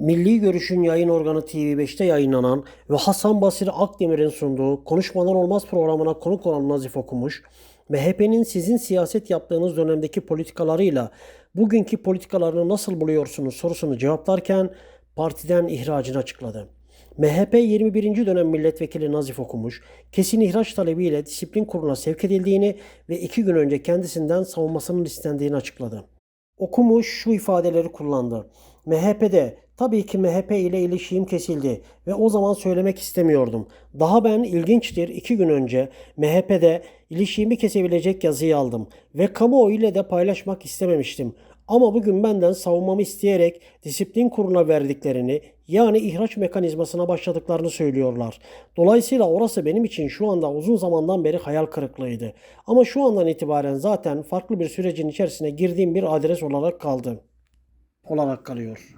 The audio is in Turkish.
Milli Görüş'ün yayın organı TV5'te yayınlanan ve Hasan Basri Akdemir'in sunduğu Konuşmadan Olmaz programına konuk olan Nazif Okumuş, MHP'nin sizin siyaset yaptığınız dönemdeki politikalarıyla bugünkü politikalarını nasıl buluyorsunuz sorusunu cevaplarken partiden ihracını açıkladı. MHP 21. dönem milletvekili Nazif Okumuş, kesin ihraç talebiyle disiplin kuruluna sevk edildiğini ve iki gün önce kendisinden savunmasının istendiğini açıkladı. Okumuş şu ifadeleri kullandı. MHP'de tabii ki MHP ile ilişiğim kesildi ve o zaman söylemek istemiyordum. Daha ben ilginçtir iki gün önce MHP'de ilişiğimi kesebilecek yazıyı aldım ve kamuoyu ile de paylaşmak istememiştim. Ama bugün benden savunmamı isteyerek disiplin kuruluna verdiklerini yani ihraç mekanizmasına başladıklarını söylüyorlar. Dolayısıyla orası benim için şu anda uzun zamandan beri hayal kırıklığıydı. Ama şu andan itibaren zaten farklı bir sürecin içerisine girdiğim bir adres olarak kaldı. Olarak kalıyor.